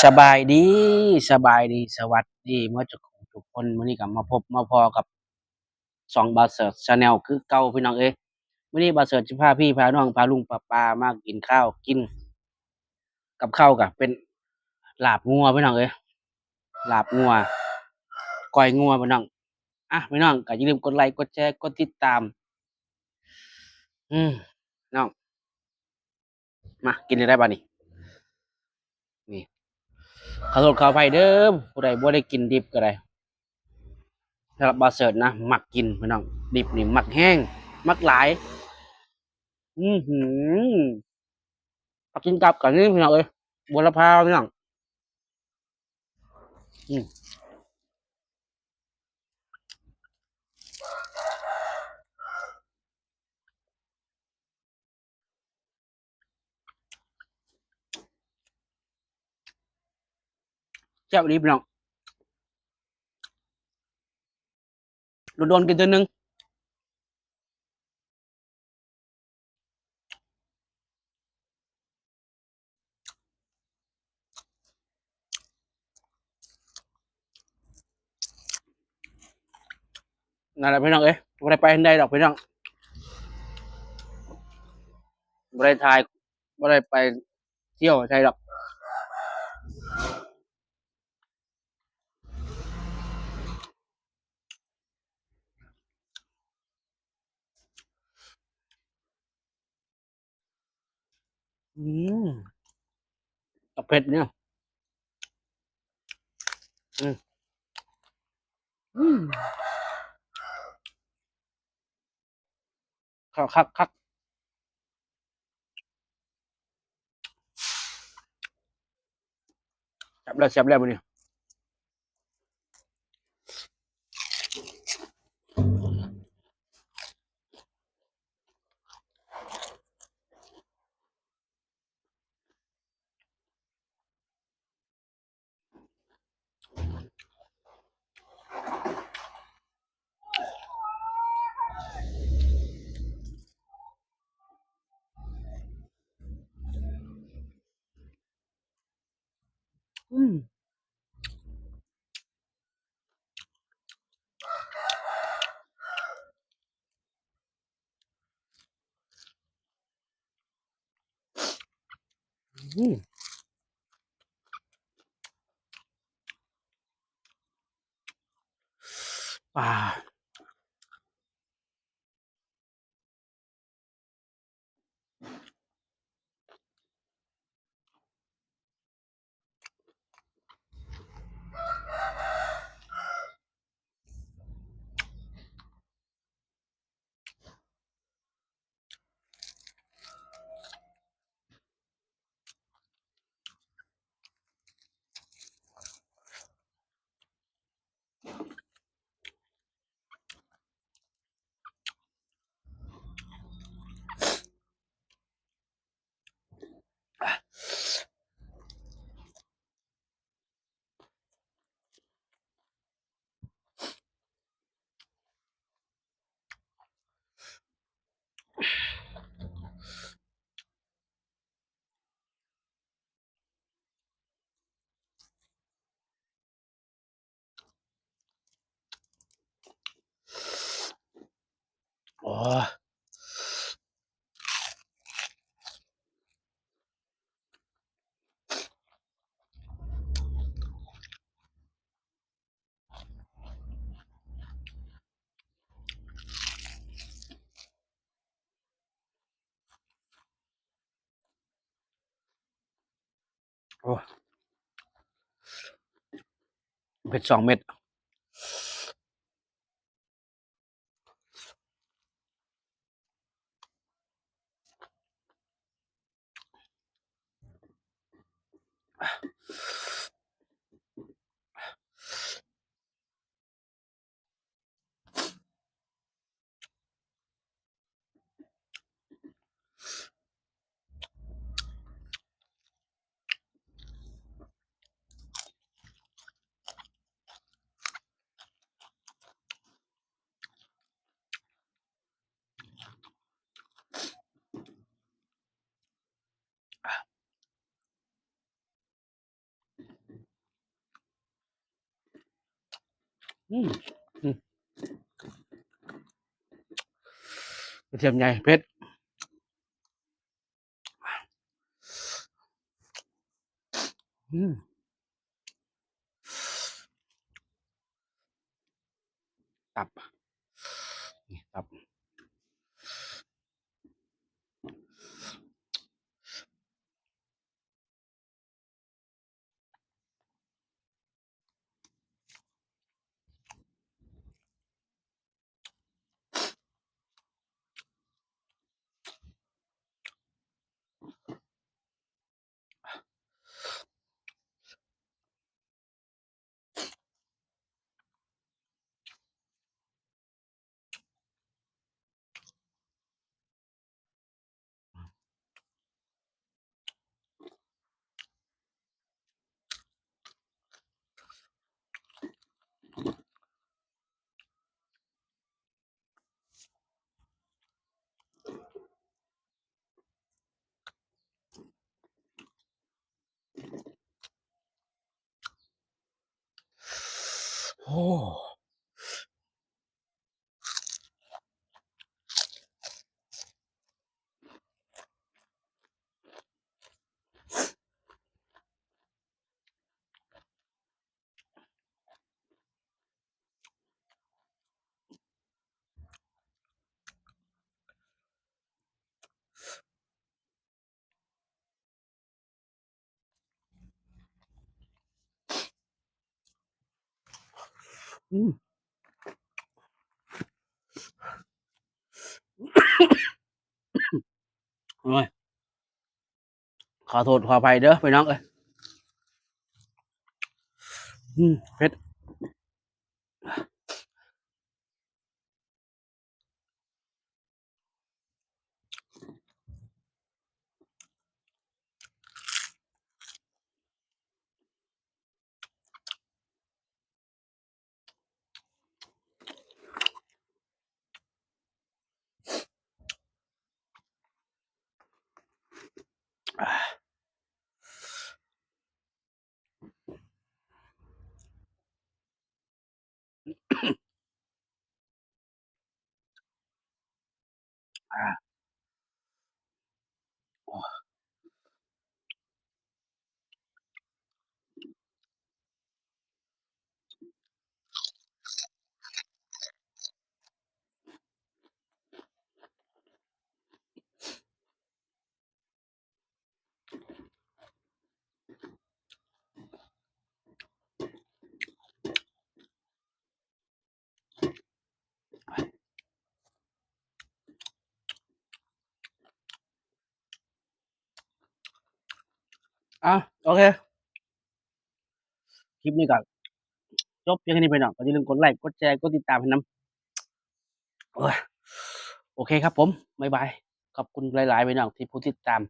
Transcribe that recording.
สบายดีสบายดีสวัสดีเมื่อจุกทุกคนวันนี้ก็มาพบมาพอกับสองบาเสิร์ชาแนลคือเก่าพี่น้องเอ้ยวันนี้บาเสิร์ชจะพาพี่พาน้องพาลุงพาปามากินข้าวกิน กับข้าวกับเป็นลาบงัวพี่น้องเอ้ยลาบงัวก้อยงัวพี่น้องอะพี่น้องก็อย่าลืมกดไลค์กดแชร์กดติดตาม อืมน้องมากินได้ป่ะนี่ ขอโทษขออภัยเด้อผู้ใดบ่ได้กินดิบก็ได้สำหรับบาเสิร์ตนะมักกินพี่น้องดิบนี่มักแห้งมักหลาย อือหือกินกับกันนี่พี่น้องเอ้ยบัวละพาวพี่น้องอืม แซ่บดีพี่น้องโดนๆกินตัวหนึ่งนั่นแหละพี่น้องเอ้ยบ่ได้ไปทางใดดอกพี่น้องบ่ได้ถ่ายบ่ได้ไปเที่ยวใช่ดอก อืมกับเผ็ดเนี่ย อืมอืมคักคักคักแซ่บแล้วแซ่บแล้วมื้อนี้อืมอื มอ่า โอ้ยโอ้ยเผ็ดสองเม็ด กระเทียมใหญ่เพชรอืมตับนี่ตับ โอืมโอ้ยขอโทษขออภัยเด้อพี่น้องเอ้ยอืมเพช ร อะโอเค คลิปนี้ก็จบเพียงแค่นี้ไปหน่อยก็อย่าลืมกดไลค์กดแชร์กดติดตามให้น้ำโอ้ยโอเคครับผม บ๊ายบาย ขอบคุณหลาย ๆ ไปหน่อยที่ผู้ติดตาม